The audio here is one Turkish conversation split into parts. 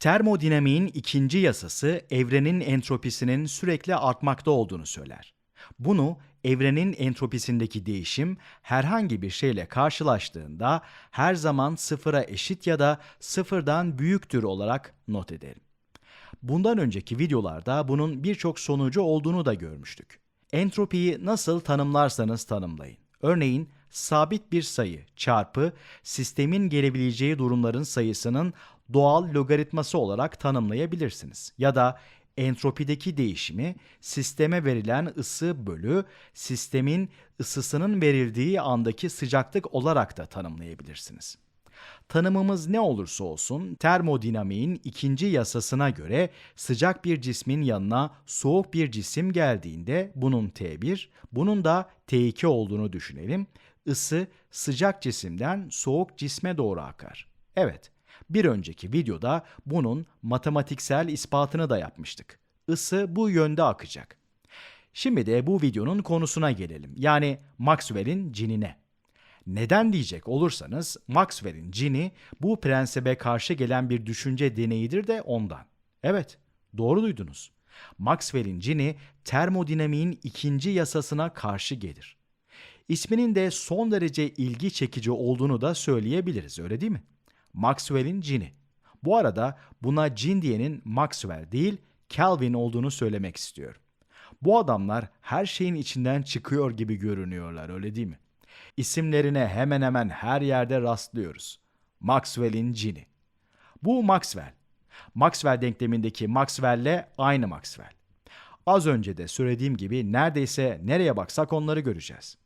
Termodinamiğin ikinci yasası evrenin entropisinin sürekli artmakta olduğunu söyler. Bunu evrenin entropisindeki değişim herhangi bir şeyle karşılaştığında her zaman sıfıra eşit ya da sıfırdan büyüktür olarak not edelim. Bundan önceki videolarda bunun birçok sonucu olduğunu da görmüştük. Entropiyi nasıl tanımlarsanız tanımlayın. Örneğin sabit bir sayı çarpı sistemin gelebileceği durumların sayısının doğal logaritması olarak tanımlayabilirsiniz. Ya da entropideki değişimi sisteme verilen ısı bölü sistemin ısısının verildiği andaki sıcaklık olarak da tanımlayabilirsiniz. Tanımımız ne olursa olsun termodinamiğin ikinci yasasına göre sıcak bir cismin yanına soğuk bir cisim geldiğinde bunun T1, bunun da T2 olduğunu düşünelim. Isı sıcak cisimden soğuk cisme doğru akar. Evet, bir önceki videoda bunun matematiksel ispatını da yapmıştık. Isı bu yönde akacak. Şimdi de bu videonun konusuna gelelim. Yani Maxwell'in cinine. Neden diyecek olursanız Maxwell'in cini bu prensibe karşı gelen bir düşünce deneyidir de ondan. Evet, doğru duydunuz. Maxwell'in cini termodinamiğin ikinci yasasına karşı gelir. İsminin de son derece ilgi çekici olduğunu da söyleyebiliriz, öyle değil mi? Maxwell'in cini. Bu arada buna cin diyenin Maxwell değil, Calvin olduğunu söylemek istiyorum. Bu adamlar her şeyin içinden çıkıyor gibi görünüyorlar, öyle değil mi? İsimlerine hemen hemen her yerde rastlıyoruz. Maxwell'in cini. Bu Maxwell. Maxwell denklemindeki Maxwell'le aynı Maxwell. Az önce de söylediğim gibi neredeyse nereye baksak onları göreceğiz.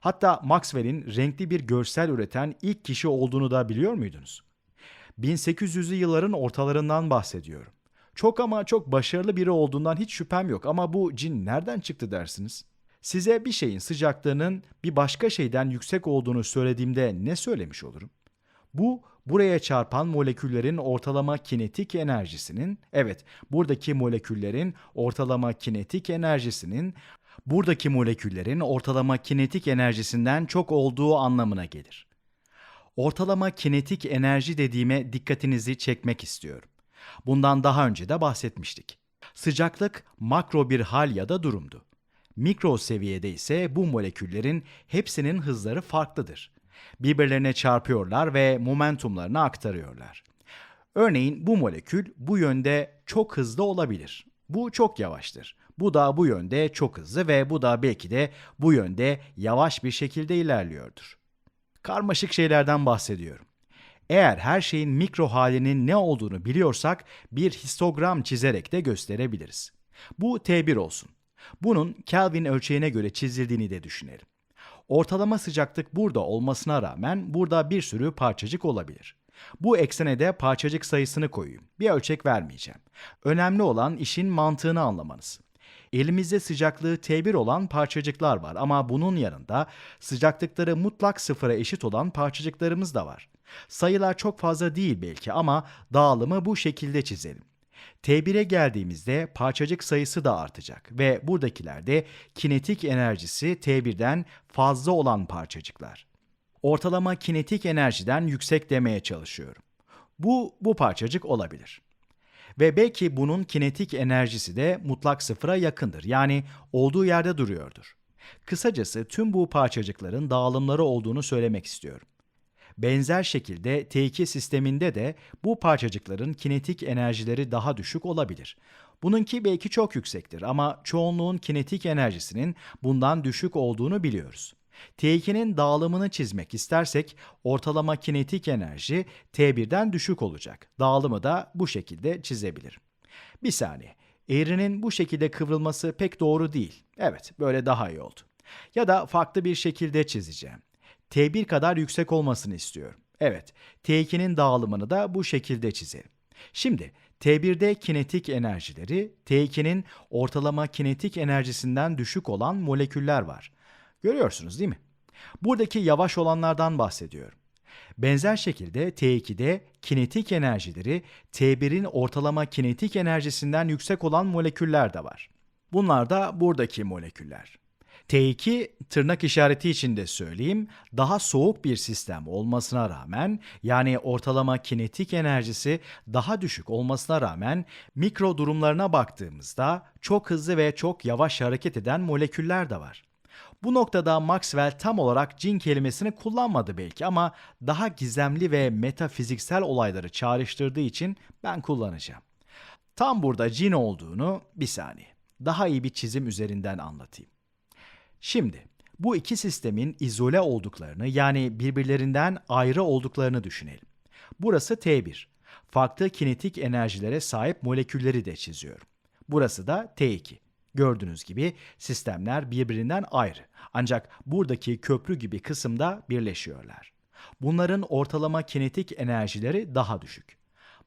Hatta Maxwell'in renkli bir görsel üreten ilk kişi olduğunu da biliyor muydunuz? 1800'lü yılların ortalarından bahsediyorum. Çok ama çok başarılı biri olduğundan hiç şüphem yok ama bu cin nereden çıktı dersiniz? Size bir şeyin sıcaklığının bir başka şeyden yüksek olduğunu söylediğimde ne söylemiş olurum? Bu buraya çarpan moleküllerin ortalama kinetik enerjisinin, evet buradaki moleküllerin ortalama kinetik enerjisinin buradaki moleküllerin ortalama kinetik enerjisinden çok olduğu anlamına gelir. Ortalama kinetik enerji dediğime dikkatinizi çekmek istiyorum. Bundan daha önce de bahsetmiştik. Sıcaklık makro bir hal ya da durumdu. Mikro seviyede ise bu moleküllerin hepsinin hızları farklıdır. Birbirlerine çarpıyorlar ve momentumlarını aktarıyorlar. Örneğin bu molekül bu yönde çok hızlı olabilir. Bu çok yavaştır. Bu da bu yönde çok hızlı ve bu da belki de bu yönde yavaş bir şekilde ilerliyordur. Karmaşık şeylerden bahsediyorum. Eğer her şeyin mikro halinin ne olduğunu biliyorsak bir histogram çizerek de gösterebiliriz. Bu T1 olsun. Bunun Kelvin ölçeğine göre çizildiğini de düşünelim. Ortalama sıcaklık burada olmasına rağmen burada bir sürü parçacık olabilir. Bu eksene de parçacık sayısını koyayım. Bir ölçek vermeyeceğim. Önemli olan işin mantığını anlamanız. Elimizde sıcaklığı T1 olan parçacıklar var ama bunun yanında sıcaklıkları mutlak sıfıra eşit olan parçacıklarımız da var. Sayılar çok fazla değil belki ama dağılımı bu şekilde çizelim. T1'e geldiğimizde parçacık sayısı da artacak ve buradakiler de kinetik enerjisi T1'den fazla olan parçacıklar. Ortalama kinetik enerjiden yüksek demeye çalışıyorum. Bu, bu parçacık olabilir. Ve belki bunun kinetik enerjisi de mutlak sıfıra yakındır. Yani olduğu yerde duruyordur. Kısacası tüm bu parçacıkların dağılımları olduğunu söylemek istiyorum. Benzer şekilde T2 sisteminde de bu parçacıkların kinetik enerjileri daha düşük olabilir. Bununki belki çok yüksektir ama çoğunluğun kinetik enerjisinin bundan düşük olduğunu biliyoruz. T2'nin dağılımını çizmek istersek ortalama kinetik enerji T1'den düşük olacak. Dağılımı da bu şekilde çizebilirim. Bir saniye. Eğrinin bu şekilde kıvrılması pek doğru değil. Evet, böyle daha iyi oldu. Ya da farklı bir şekilde çizeceğim. T1 kadar yüksek olmasını istiyorum. Evet, T2'nin dağılımını da bu şekilde çizerim. Şimdi T1'de kinetik enerjileri T2'nin ortalama kinetik enerjisinden düşük olan moleküller var. Görüyorsunuz değil mi? Buradaki yavaş olanlardan bahsediyorum. Benzer şekilde T2'de kinetik enerjileri T1'in ortalama kinetik enerjisinden yüksek olan moleküller de var. Bunlar da buradaki moleküller. T2 tırnak işareti içinde söyleyeyim daha soğuk bir sistem olmasına rağmen yani ortalama kinetik enerjisi daha düşük olmasına rağmen mikro durumlarına baktığımızda çok hızlı ve çok yavaş hareket eden moleküller de var. Bu noktada Maxwell tam olarak cin kelimesini kullanmadı belki ama daha gizemli ve metafiziksel olayları çağrıştırdığı için ben kullanacağım. Tam burada cin olduğunu bir saniye daha iyi bir çizim üzerinden anlatayım. Şimdi bu iki sistemin izole olduklarını yani birbirlerinden ayrı olduklarını düşünelim. Burası T1. Farklı kinetik enerjilere sahip molekülleri de çiziyorum. Burası da T2. Gördüğünüz gibi sistemler birbirinden ayrı. Ancak buradaki köprü gibi kısımda birleşiyorlar. Bunların ortalama kinetik enerjileri daha düşük.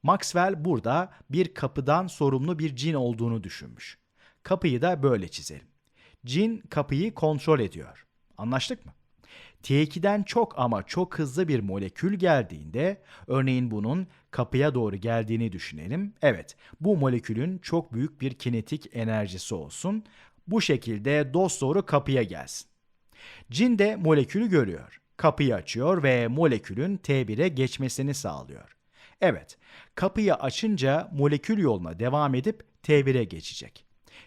Maxwell burada bir kapıdan sorumlu bir cin olduğunu düşünmüş. Kapıyı da böyle çizelim. Cin kapıyı kontrol ediyor. Anlaştık mı? T2'den çok ama çok hızlı bir molekül geldiğinde, örneğin bunun kapıya doğru geldiğini düşünelim. Evet, bu molekülün çok büyük bir kinetik enerjisi olsun. Bu şekilde dosdoğru kapıya gelsin. Cin de molekülü görüyor. Kapıyı açıyor ve molekülün T1'e geçmesini sağlıyor. Evet, kapıyı açınca molekül yoluna devam edip T1'e geçecek.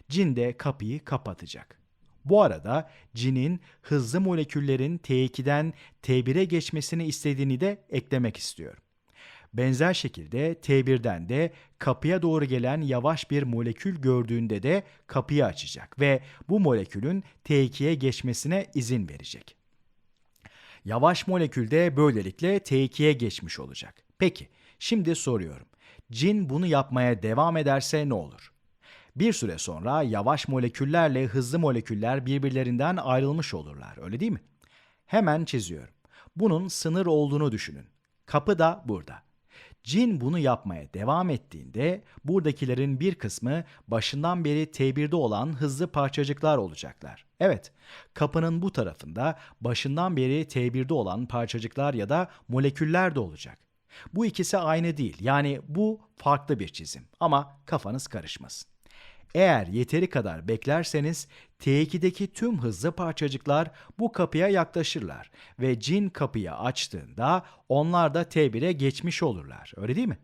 Cin de kapıyı kapatacak. Bu arada cinin hızlı moleküllerin T2'den T1'e geçmesini istediğini de eklemek istiyorum. Benzer şekilde T1'den de kapıya doğru gelen yavaş bir molekül gördüğünde de kapıyı açacak ve bu molekülün T2'ye geçmesine izin verecek. Yavaş molekül de böylelikle T2'ye geçmiş olacak. Peki, şimdi soruyorum. Cin bunu yapmaya devam ederse ne olur? Bir süre sonra yavaş moleküllerle hızlı moleküller birbirlerinden ayrılmış olurlar, öyle değil mi? Hemen çiziyorum. Bunun sınır olduğunu düşünün. Kapı da burada. Cin bunu yapmaya devam ettiğinde buradakilerin bir kısmı başından beri T1'de olan hızlı parçacıklar olacaklar. Evet, kapının bu tarafında başından beri T1'de olan parçacıklar ya da moleküller de olacak. Bu ikisi aynı değil. Yani bu farklı bir çizim ama kafanız karışmasın. Eğer yeteri kadar beklerseniz T2'deki tüm hızlı parçacıklar bu kapıya yaklaşırlar ve cin kapıyı açtığında onlar da T1'e geçmiş olurlar. Öyle değil mi?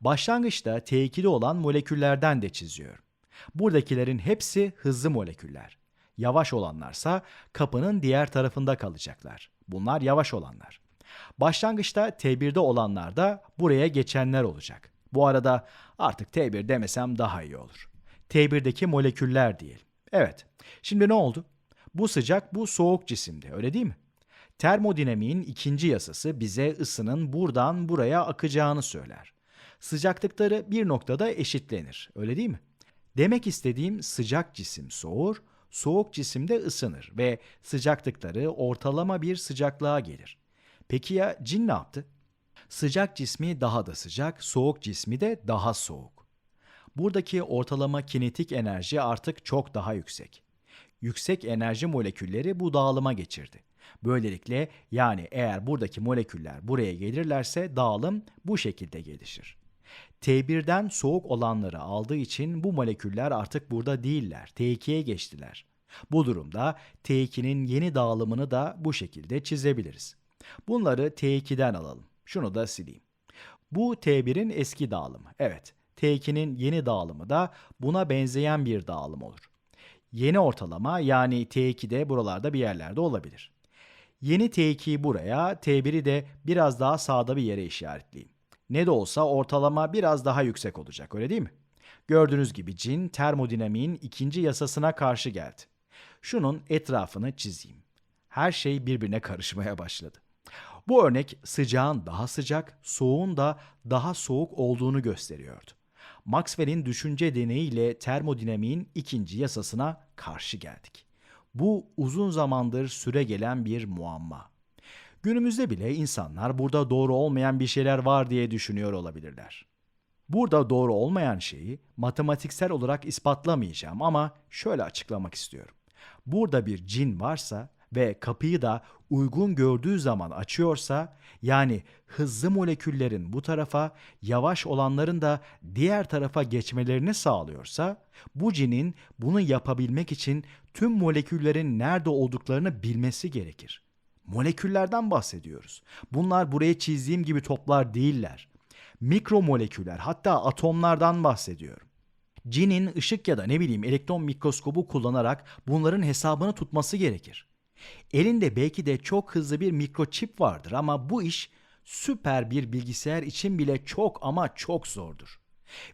Başlangıçta T2'de olan moleküllerden de çiziyorum. Buradakilerin hepsi hızlı moleküller. Yavaş olanlarsa kapının diğer tarafında kalacaklar. Bunlar yavaş olanlar. Başlangıçta T1'de olanlar da buraya geçenler olacak. Bu arada artık T1 demesem daha iyi olur. T1'deki moleküller diyelim. Evet. Şimdi ne oldu? Bu sıcak, bu soğuk cisimdi, öyle değil mi? Termodinamiğin ikinci yasası bize ısının buradan buraya akacağını söyler. Sıcaklıkları bir noktada eşitlenir, öyle değil mi? Demek istediğim sıcak cisim soğur, soğuk cisim de ısınır ve sıcaklıkları ortalama bir sıcaklığa gelir. Peki ya cin ne yaptı? Sıcak cismi daha da sıcak, soğuk cismi de daha soğuk. Buradaki ortalama kinetik enerji artık çok daha yüksek. Yüksek enerji molekülleri bu dağılıma geçirdi. Böylelikle yani eğer buradaki moleküller buraya gelirlerse dağılım bu şekilde gelişir. T1'den soğuk olanları aldığı için bu moleküller artık burada değiller, T2'ye geçtiler. Bu durumda T2'nin yeni dağılımını da bu şekilde çizebiliriz. Bunları T2'den alalım. Şunu da sileyim. Bu T1'in eski dağılımı. Evet, T2'nin yeni dağılımı da buna benzeyen bir dağılım olur. Yeni ortalama yani T2 de buralarda bir yerlerde olabilir. Yeni T2'yi buraya, T1'i de biraz daha sağda bir yere işaretleyeyim. Ne de olsa ortalama biraz daha yüksek olacak öyle değil mi? Gördüğünüz gibi cin termodinamiğin ikinci yasasına karşı geldi. Şunun etrafını çizeyim. Her şey birbirine karışmaya başladı. Bu örnek sıcağın daha sıcak, soğuğun da daha soğuk olduğunu gösteriyordu. Maxwell'in düşünce deneyiyle termodinamiğin ikinci yasasına karşı geldik. Bu uzun zamandır süre gelen bir muamma. Günümüzde bile insanlar burada doğru olmayan bir şeyler var diye düşünüyor olabilirler. Burada doğru olmayan şeyi matematiksel olarak ispatlamayacağım ama şöyle açıklamak istiyorum. Burada bir cin varsa ve kapıyı da uygun gördüğü zaman açıyorsa, yani hızlı moleküllerin bu tarafa, yavaş olanların da diğer tarafa geçmelerini sağlıyorsa, bu cinin bunu yapabilmek için tüm moleküllerin nerede olduklarını bilmesi gerekir. Moleküllerden bahsediyoruz. Bunlar buraya çizdiğim gibi toplar değiller. Mikromoleküller hatta atomlardan bahsediyorum. Cin'in ışık ya da ne bileyim elektron mikroskobu kullanarak bunların hesabını tutması gerekir. Elinde belki de çok hızlı bir mikroçip vardır ama bu iş süper bir bilgisayar için bile çok ama çok zordur.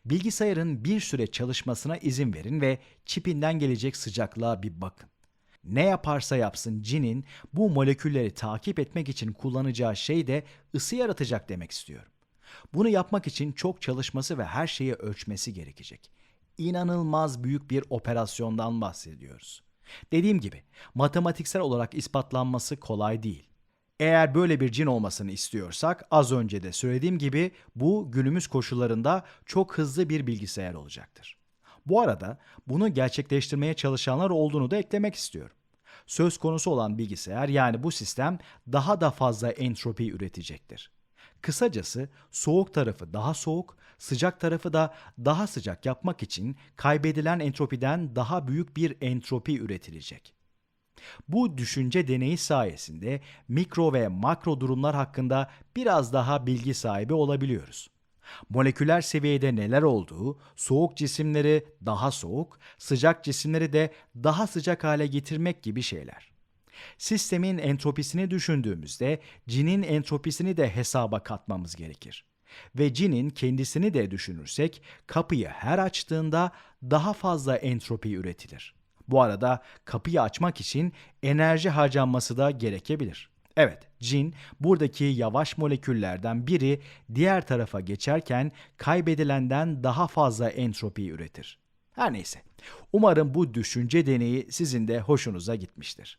Bilgisayarın bir süre çalışmasına izin verin ve çipinden gelecek sıcaklığa bir bakın. Ne yaparsa yapsın cinin bu molekülleri takip etmek için kullanacağı şey de ısı yaratacak demek istiyorum. Bunu yapmak için çok çalışması ve her şeyi ölçmesi gerekecek. İnanılmaz büyük bir operasyondan bahsediyoruz. Dediğim gibi matematiksel olarak ispatlanması kolay değil. Eğer böyle bir cin olmasını istiyorsak az önce de söylediğim gibi bu günümüz koşullarında çok hızlı bir bilgisayar olacaktır. Bu arada bunu gerçekleştirmeye çalışanlar olduğunu da eklemek istiyorum. Söz konusu olan bilgisayar yani bu sistem daha da fazla entropi üretecektir. Kısacası soğuk tarafı daha soğuk, sıcak tarafı da daha sıcak yapmak için kaybedilen entropiden daha büyük bir entropi üretilecek. Bu düşünce deneyi sayesinde mikro ve makro durumlar hakkında biraz daha bilgi sahibi olabiliyoruz. Moleküler seviyede neler olduğu, soğuk cisimleri daha soğuk, sıcak cisimleri de daha sıcak hale getirmek gibi şeyler. Sistemin entropisini düşündüğümüzde cinin entropisini de hesaba katmamız gerekir. Ve cinin kendisini de düşünürsek kapıyı her açtığında daha fazla entropi üretilir. Bu arada kapıyı açmak için enerji harcanması da gerekebilir. Evet, cin buradaki yavaş moleküllerden biri diğer tarafa geçerken kaybedilenden daha fazla entropi üretir. Her neyse. Umarım bu düşünce deneyi sizin de hoşunuza gitmiştir.